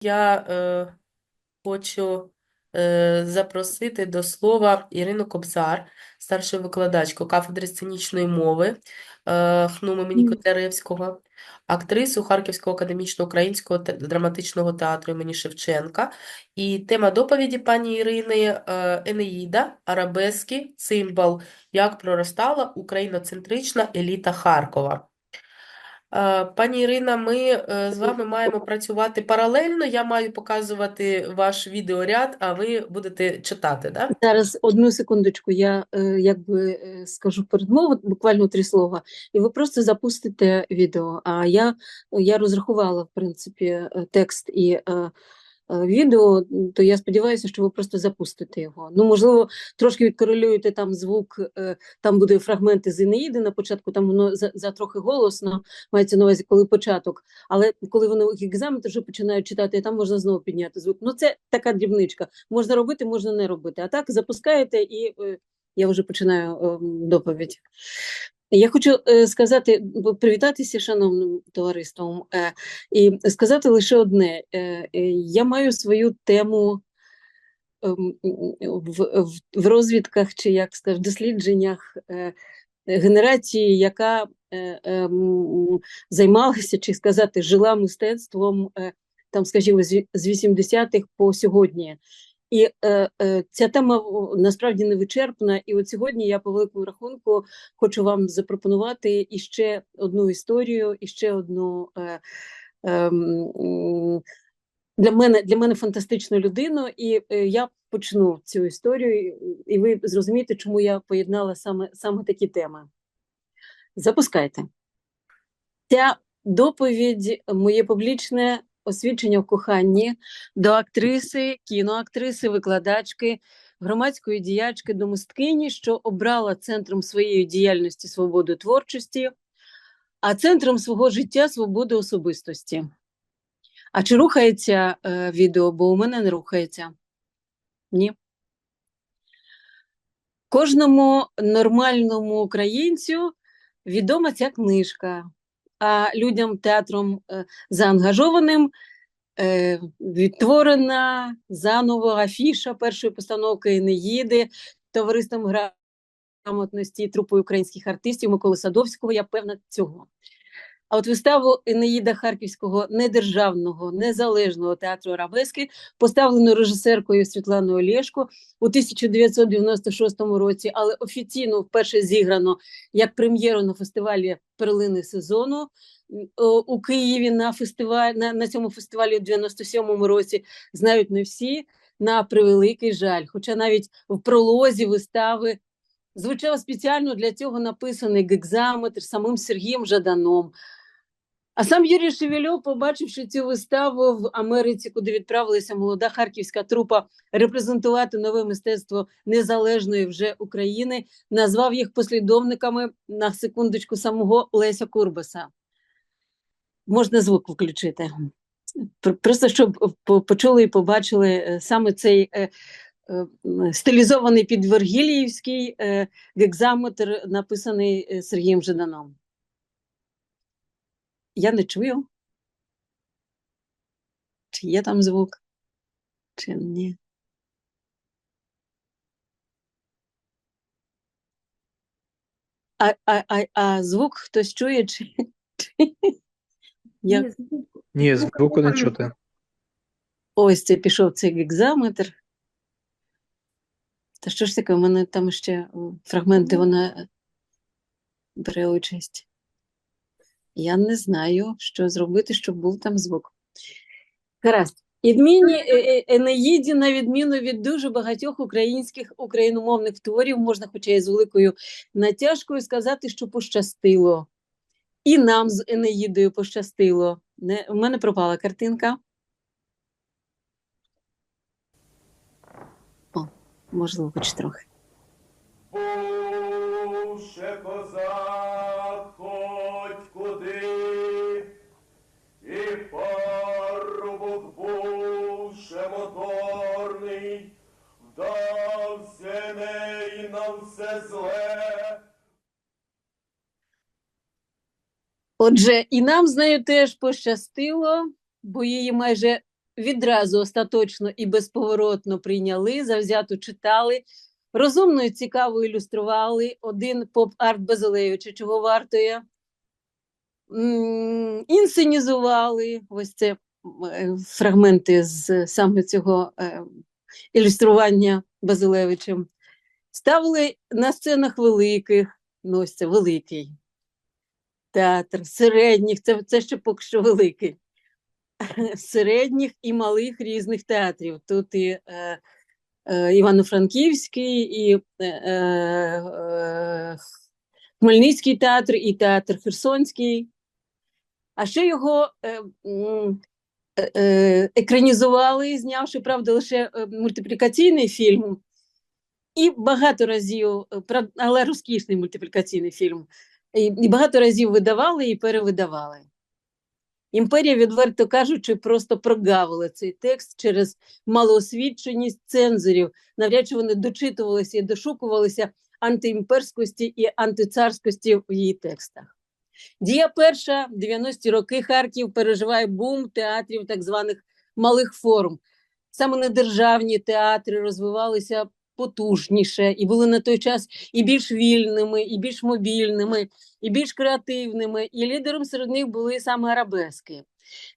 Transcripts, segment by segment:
Я е, хочу е, запросити до слова Ірину Кобзар, старшу викладачку кафедри сценічної мови е, ХНУМ імені Котляревського, актрису Харківського академічного українського те- драматичного театру імені Шевченка. І тема доповіді пані Ірини е, Енеїда, арабески, цимбал, як проростала україноцентрична еліта Харкова. Пані Ірина, ми е, з вами маємо працювати паралельно. Я маю показувати ваш відеоряд, а ви будете читати, да? Зараз одну секундочку, я е, якби е, скажу передмову, буквально три слова, і ви просто запустите відео. А я, я розрахувала, в принципі, текст і відео, то я сподіваюся, що ви просто запустите його. Ну, можливо, трошки відкорелюєте там звук, е, там буде фрагменти з Інеїди на початку, там воно за, за трохи голосно, мається на увазі, коли початок. Але коли вони екзамен вже починають читати, там можна знову підняти звук. Ну, це така дрібничка. Можна робити, можна не робити. А так запускаєте, і е, я вже починаю е, доповідь. Я хочу е, сказати, привітатися шановним товариством е, і сказати лише одне: Е, я маю свою тему ем, в, розвідках чи як скажу, дослідженнях генерації, яка ем, займалася, чи сказати, жила мистецтвом там, скажімо, з 80-х по сьогодні. І е, е, ця тема насправді не вичерпна. І от сьогодні я по великому рахунку хочу вам запропонувати іще одну історію, іще одну е, м, для мене для мене фантастичну людину, і е, я почну цю історію, і ви зрозумієте, чому я поєднала саме, саме такі теми. Запускайте. Ця доповідь моє публічне освідчення в коханні до актриси, кіноактриси, викладачки, громадської діячки, до мисткині, що обрала центром своєї діяльності свободу творчості, а центром свого життя свободу особистості. А чи рухається е, відео? Бо у мене не рухається. Ні. Кожному нормальному українцю відома ця книжка, а людям театром е, заангажованим е, відтворена заново афіша першої постановки «Неїди» товариством грамотності трупою українських артистів Миколи Садовського. Я певна цього. А от виставу Енеїда Харківського недержавного незалежного театру Арабески, поставлену режисеркою Світланою Олєшко у 1996 році, але офіційно вперше зіграно як прем'єру на фестивалі Перлини сезону у Києві на фестиваль на, на цьому фестивалі у 97-му році. Знають не всі на превеликий жаль. Хоча навіть в пролозі вистави звучав спеціально для цього написаний гекзаметр самим Сергієм Жаданом. А сам Юрій Шевельов, побачивши цю виставу в Америці, куди відправилася молода харківська трупа репрезентувати нове мистецтво незалежної вже України, назвав їх послідовниками на секундочку самого Леся Курбаса. Можна звук включити. Просто щоб почули і побачили е, саме цей е, е, стилізований під Вергіліївський гекзаметр, написаний Сергієм Жиданом. Я не чую. Чи є там звук, чи ні. А, а, а, а звук хтось чує, чи, чи... Я... Ні, звуку не чути. Ось це пішов цей гекзаметр. Та що ж таке, у мене там ще фрагменти вона бере участь. Я не знаю, що зробити, щоб був там звук. Гаразд. Відмінні е, е, Енеїді, на відміну від дуже багатьох українських україномовних творів, можна, хоча й з великою натяжкою, сказати, що пощастило. І нам з Енеїдою пощастило. Не, у мене пропала картинка. О, можливо, хоч трохи. Отже, і нам з нею теж пощастило, бо її майже відразу остаточно і безповоротно прийняли, завзято читали, розумно і цікаво ілюстрували. Один поп-арт Базилевича, чого вартує. М, Інсценізували ось це е, фрагменти з саме цього е, ілюстрування Базилевичем. Ставили на сценах великих, ну ось це великий театр, середніх, це, це ще поки що великий, середніх і малих різних театрів. Тут і е, е, Івано-Франківський, і е, е, Хмельницький театр, і театр Херсонський. А ще його е, е, е, екранізували, знявши, правда, лише е, мультиплікаційний фільм. І багато разів, е, але розкішний мультиплікаційний фільм. І, багато разів видавали і перевидавали. Імперія, відверто кажучи, просто прогавила цей текст через малоосвіченість цензорів. Навряд чи вони дочитувалися і дошукувалися антиімперськості і антицарськості в її текстах. Дія перша, 90-ті роки Харків переживає бум театрів так званих малих форм. Саме недержавні театри розвивалися потужніше і були на той час і більш вільними, і більш мобільними, і більш креативними. І лідером серед них були саме арабески.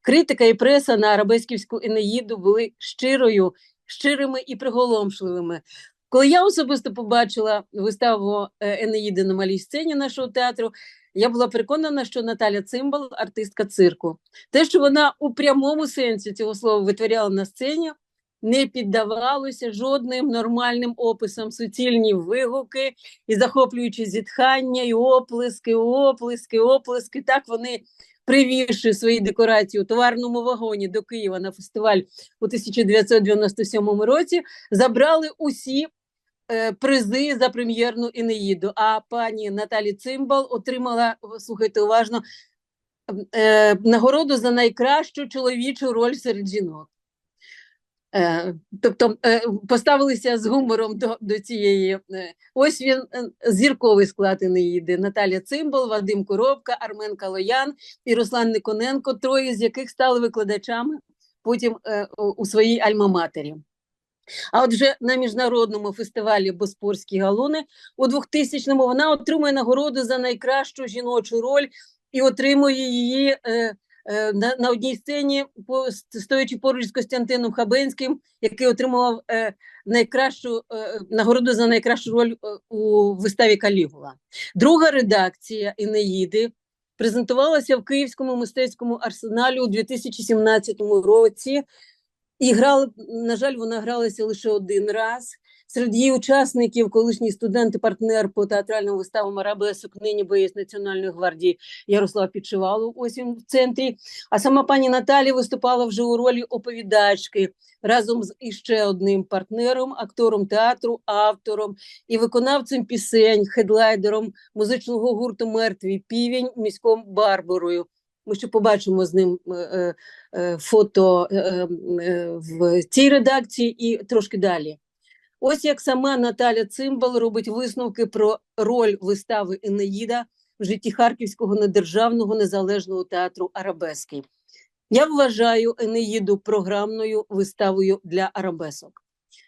Критика і преса на арабесківську Енеїду були щирою, щирими і приголомшливими. Коли я особисто побачила виставу е, Енеїди на малій сцені нашого театру, я була переконана, що Наталя Цимбал артистка цирку. Те, що вона у прямому сенсі цього слова витворяла на сцені, не піддавалося жодним нормальним описам, суцільні вигуки і захоплюючі зітхання, і оплески, оплески, оплески. Так вони, привівши свої декорації у товарному вагоні до Києва на фестиваль у 1997 році, забрали усі е, призи за прем'єрну Енеїду. А пані Наталі Цимбал отримала, слухайте уважно, е, нагороду за найкращу чоловічу роль серед жінок. Е, тобто е, поставилися з гумором до, до цієї. е, Ось він зірковий склад Енеїди. Наталя Цимбал, Вадим Коробка, Армен Калоян і Руслан Никоненко, троє з яких стали викладачами потім у своїй альма-матері. А от вже на міжнародному фестивалі Боспорські галуни у 2000-му вона отримує нагороду за найкращу жіночу роль і отримує її на, на одній сцені, стоячи поруч з Костянтином Хабенським, який отримував е, найкращу е, нагороду за найкращу роль е, у виставі Калігула. Друга редакція Енеїди презентувалася в Київському мистецькому арсеналі у 2017 році. І грали, на жаль, вона гралася лише один раз. Серед її учасників, колишній студент і партнер по театральним виставам Арабесок, нині боєць Національної гвардії Ярослав Підшивалов, ось він в центрі. А сама пані Наталі виступала вже у ролі оповідачки разом з іще одним партнером, актором театру, автором і виконавцем пісень, хедлайдером музичного гурту Мертвий півень міськом Барбарою. Ми ще побачимо з ним е, е, е, фото в цій редакції і трошки далі. Ось як сама Наталя Цимбал робить висновки про роль вистави Енеїда в житті Харківського недержавного незалежного театру Арабески. Я вважаю Енеїду програмною виставою для арабесок.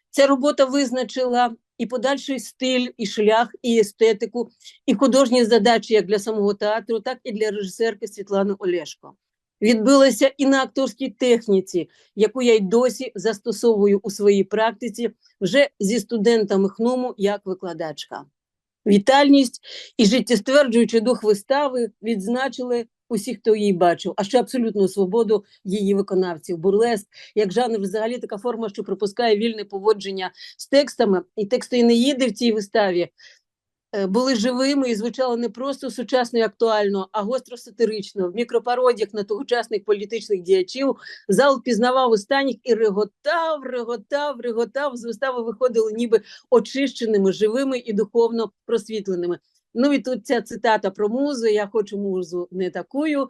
Ця робота визначила і подальший стиль, і шлях, і естетику, і художні задачі як для самого театру, так і для режисерки Світлани Олешко. Відбилася і на акторській техніці, яку я й досі застосовую у своїй практиці вже зі студентами ХНУМу як викладачка. Вітальність і життєстверджуючий дух вистави відзначили усі, хто її бачив, а ще абсолютну свободу її виконавців. Бурлеск, як жанр, взагалі така форма, що пропускає вільне поводження з текстами, і тексти Енеїди в цій виставі були живими і звучали не просто сучасно і актуально, а гостро сатирично. В мікропародіях на тогочасних політичних діячів зал пізнавав останніх і реготав, реготав, реготав. З вистави виходили ніби очищеними, живими і духовно просвітленими. Ну і тут ця цитата про музу. Я хочу музу не такою.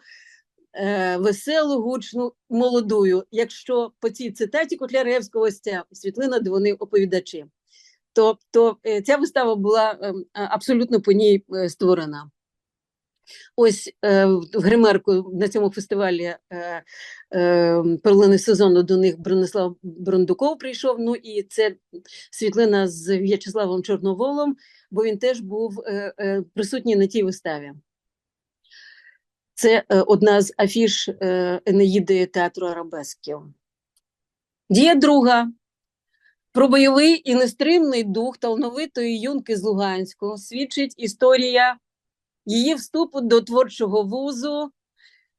е, Веселу, гучну, молодую. Якщо по цій цитаті Котляревського ось ця світлина, де оповідачі, то, то е, ця вистава була ем, абсолютно по ній е, створена. Ось е, в гримерку на цьому фестивалі е, е, перлини сезону до них Бронислав Брондуков прийшов. Ну і це світлина з В'ячеславом Чорноволом, бо він теж був е, е, присутній на тій виставі. Це е, одна з афіш е, Енеїди театру Арабесків. Дія друга. Про бойовий і нестримний дух талановитої юнки з Луганську свідчить історія її вступу до творчого вузу.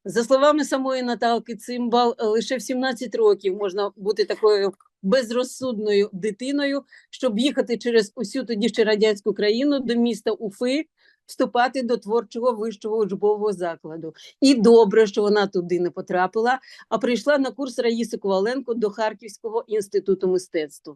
За словами самої Наталки Цимбал, лише в 17 років можна бути такою безрозсудною дитиною, щоб їхати через усю тоді ще радянську країну до міста Уфи, вступати до творчого вищого учбового закладу. І добре, що вона туди не потрапила, а прийшла на курс Раїси Коваленко до Харківського інституту мистецтва.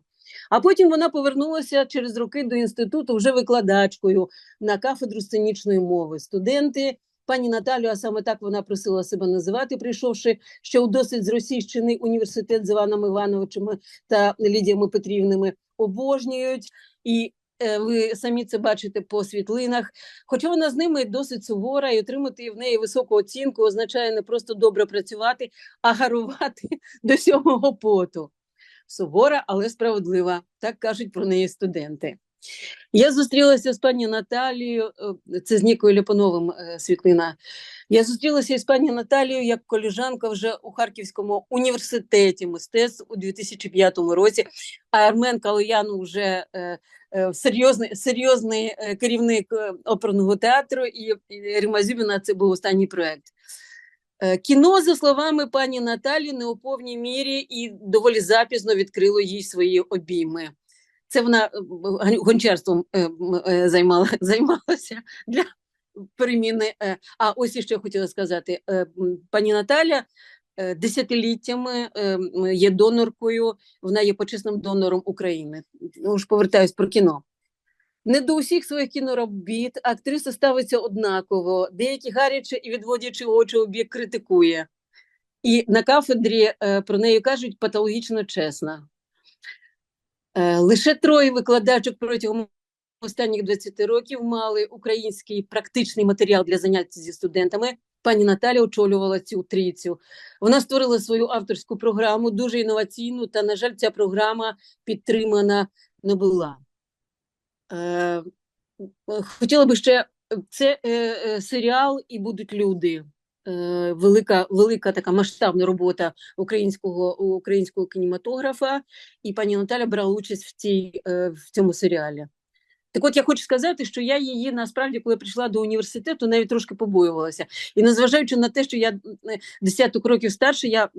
А потім вона повернулася через роки до інституту вже викладачкою на кафедру сценічної мови. Студенти, пані Наталю, а саме так вона просила себе називати, прийшовши ще у досить зросійщений університет з Іваном Івановичем та Лідіями Петрівними, обожнюють. І ви самі це бачите по світлинах. Хоча вона з ними досить сувора, і отримати в неї високу оцінку означає не просто добре працювати, а гарувати до сьомого поту. Сувора, але справедлива, так кажуть про неї студенти. Я зустрілася з пані Наталією, е, це з Нікою Ляпановим е, світлина. Я зустрілася із пані Наталією як коліжанка вже у Харківському університеті мистецтв у 2005 році. А Армен Калоян вже е, серйозний, серйозний керівник оперного театру, і, і Рима Зюбіна це був останній проект. Кіно, за словами пані Наталі, не у повній мірі і доволі запізно відкрило їй свої обійми. Це вона е, гончарством е, е, займала, займалася для переміни. А ось що я хотіла сказати. Пані Наталя десятиліттями є доноркою, вона є почесним донором України. Ну, ж повертаюсь про кіно. Не до усіх своїх кіноробіт актриса ставиться однаково, деякі гаряче і відводячи очі об'єкт критикує. І на кафедрі про неї кажуть патологічно чесна. Е, лише троє викладачок протягом останніх 20 років мали український практичний матеріал для занять зі студентами. Пані Наталя очолювала цю трійцю. Вона створила свою авторську програму, дуже інноваційну, та, на жаль, ця програма підтримана не була. Е, хотіла би ще це е, е, серіал і будуть люди. Е, велика, велика така масштабна робота українського, українського кінематографа, і пані Наталя брала участь в, цій, е, в цьому серіалі. Так от я хочу сказати, що я її насправді, коли прийшла до університету, навіть трошки побоювалася. І незважаючи на те, що я е, десяток років старше, я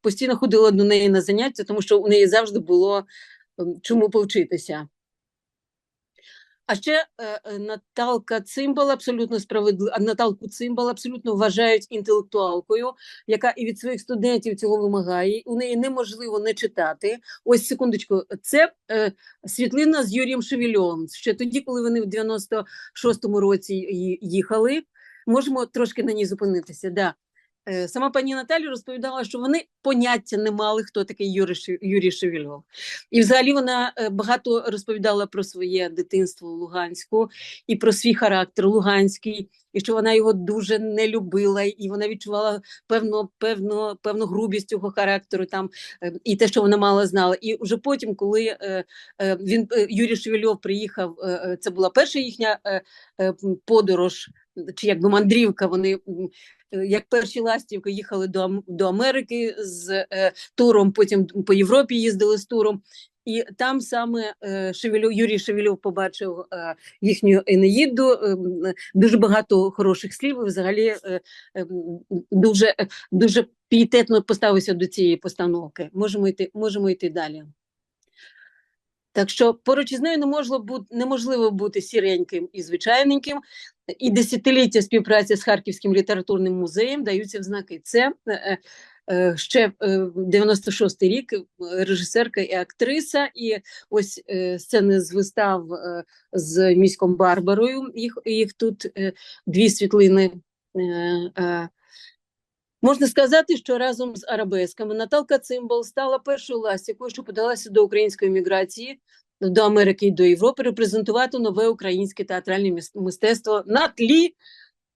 постійно ходила до неї на заняття, тому що у неї завжди було чому повчитися. А ще е, е, Наталка Цимбал абсолютно справедливо, Наталку Цимбал абсолютно вважають інтелектуалкою, яка і від своїх студентів цього вимагає. У неї неможливо не читати. Ось секундочку, це е, світлина з Юрієм Шевельовим. Ще тоді, коли вони в 96-му році їхали. Можемо трошки на ній зупинитися. Да. Е, Сама пані Наталя розповідала, що вони поняття не мали, хто такий Юрій, Юрій Шевельов. І взагалі вона е, багато розповідала про своє дитинство в Луганську і про свій характер луганський, і що вона його дуже не любила, і вона відчувала певну, певну, певну грубість його характеру там, е, і те, що вона мало знала. І вже потім, коли він Юрій Шевельов приїхав, це була перша їхня подорож, чи якби мандрівка. Вони як перші ластівки їхали до, до Америки з е, туром, потім по Європі їздили з туром. І там саме е, Шевельов, Юрій Шевельов побачив е, їхню Енеїду, е, дуже багато хороших слів. Взагалі е, е, м, дуже, е, дуже пієтетно поставився до цієї постановки. Можемо йти, можемо йти далі. Так що поруч із нею неможливо бути, неможливо бути сіреньким і звичайненьким, і десятиліття співпраці з Харківським літературним музеєм даються в знаки. Це е, е, ще е, 96-й рік, режисерка і актриса, і ось сцени з вистав з міськом Барбарою. Їх, їх тут дві світлини. Можна сказати, що разом з арабесками Наталка Цимбал стала першою ластівкою, що подалася до української міграції до Америки і до Європи, репрезентувати нове українське театральне мистецтво на тлі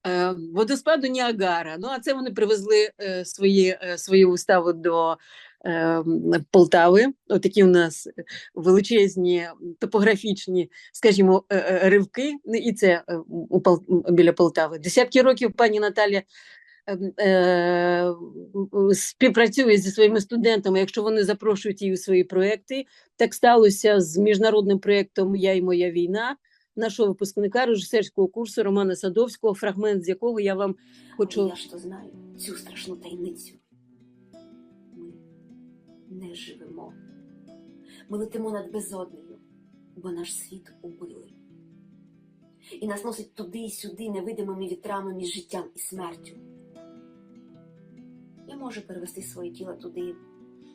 е, водоспаду Ніагара. Ну, а це вони привезли е, свої, е, свою виставу до е, Полтави. Отакі у нас величезні топографічні, скажімо, е, е, ривки. Ну, І це е, у біля Полтави. Десятки років пані Наталя ем, е, співпрацює зі своїми студентами, якщо вони запрошують її у свої проекти. Так сталося з міжнародним проєктом Я і моя війна нашого випускника режисерського курсу Романа Садовського, фрагмент з якого я вам хочу я ж то знаю цю страшну таємницю. Ми не живемо. Ми летимо над безоднею, бо наш світ убили. І нас носить туди й сюди невидимими вітрами між життям і смертю. Я можу перевести своє тіло туди,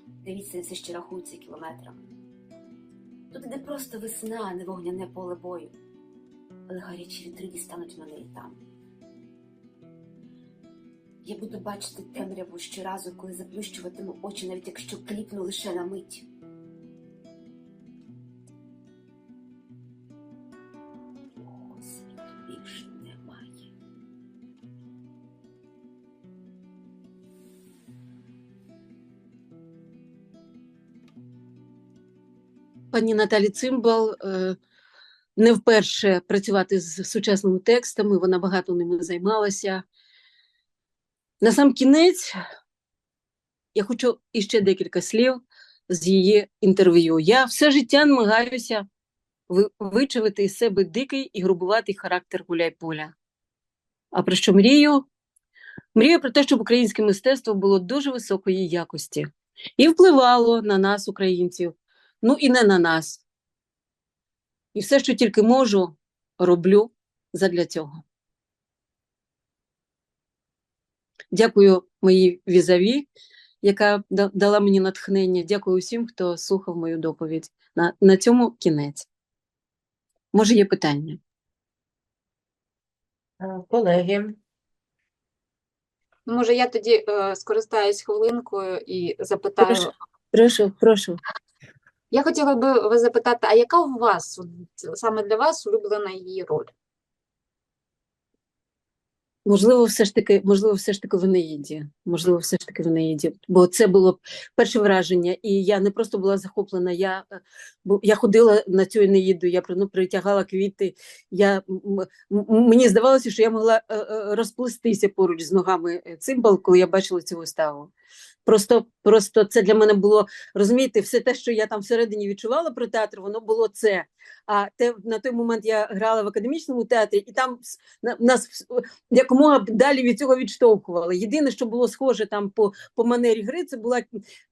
де відстань все ще рахується кілометрами. Тут іде просто весна, а не вогняне поле бою. Але гарячі вітри дістануть мене і там. Я буду бачити темряву щоразу, коли заплющуватиму очі, навіть якщо кліпну лише на мить. Пані Наталі Цимбал е, не вперше працювати з сучасними текстами, вона багато ними займалася. На сам кінець я хочу іще декілька слів з її інтерв'ю. Я все життя намагаюся вичавити із себе дикий і грубуватий характер гуляй-поля. А про що мрію? Мрію про те, щоб українське мистецтво було дуже високої якості і впливало на нас, українців, ну і не на нас. І все, що тільки можу, роблю задля цього. Дякую моїй візаві, яка дала мені натхнення. Дякую усім, хто слухав мою доповідь. На, на цьому кінець. Може, є питання? Е, Колеги, Може, я тоді е, скористаюсь хвилинкою і запитаю. Прошу. Прошу, прошу. Я хотіла би вас запитати, а яка у вас саме для вас улюблена її роль? Можливо, все ж таки, можливо, все ж таки в Енеїді. Можливо, все ж таки в Енеїді. Бо це було перше враження, і я не просто була захоплена. Я, е, бо я ходила на цю Енеїду, я ну, притягала квіти. Я, мені здавалося, що я могла е, е, розплестися поруч з ногами цимбал, коли я бачила цю виставу. Просто, просто це для мене було, розумієте, все те, що я там всередині відчувала про театр, воно було це. А те, на той момент я грала в академічному театрі, і там нас якомога далі від цього відштовхували. Єдине, що було схоже там по, по манері гри, це була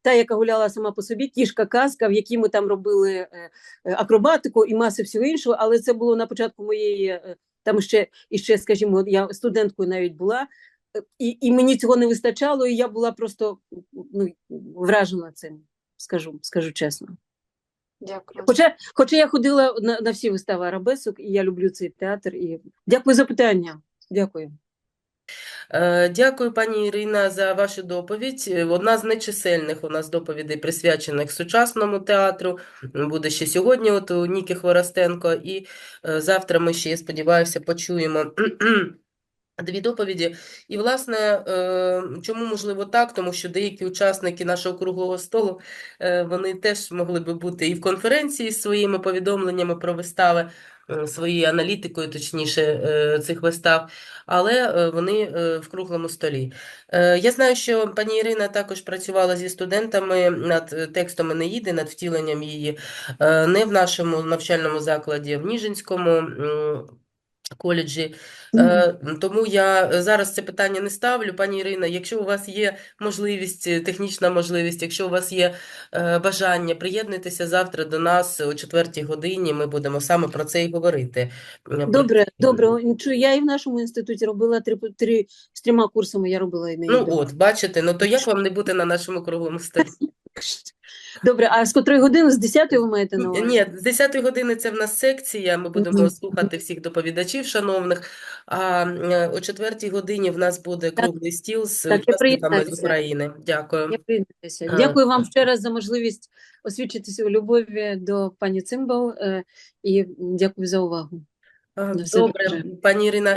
та, яка гуляла сама по собі, кішка казка, в якій ми там робили е, е, акробатику і маси всього іншого, але це було на початку моєї, е, там ще, і ще, скажімо, я студенткою навіть була. І, і мені цього не вистачало, і я була просто ну, вражена цим, скажу, скажу чесно. Дякую. Хоча, хоча я ходила на, на всі вистави арабесок, і я люблю цей театр. І дякую за питання. Дякую. Е, Дякую, пані Ірина, за вашу доповідь. Одна з нечисельних у нас доповідей, присвячених сучасному театру. Буде ще сьогодні от у Ніки Хворостенко. І е, завтра ми ще, я сподіваюся, почуємо дві доповіді. І, власне, е, чому можливо так? Тому що деякі учасники нашого круглого столу, е, вони теж могли би бути і в конференції з своїми повідомленнями про вистави, е, своєю аналітикою, точніше, цих вистав але вони в круглому столі. Я знаю, що пані Ірина також працювала зі студентами над текстом Енеїди, над втіленням її не в нашому навчальному закладі, а в Ніжинському коледжі. Е, Тому я зараз це питання не ставлю. Пані Ірина, якщо у вас є можливість, е, технічна можливість, якщо у вас є е, бажання, приєднуйтеся завтра до нас о четвертій годині. Ми будемо саме про це і говорити. Е, Добре, добре. Я і в нашому інституті робила три, три з трьома курсами. Я робила і Ну от, бачите, ну то як вам не бути на нашому круглому столі? Добре, а з котрої години? З 10 ви маєте на увазі? Ні, з 10 години це в нас секція, ми будемо Мгм. слухати всіх доповідачів шановних, а е, о 4 годині в нас буде круглий стіл з Так, учасниками з. України. Дякую. Я. Е, Дякую вам ще раз за можливість освідчитися у любові до пані Цимбал е, і дякую за увагу. Добре. пані Ірина,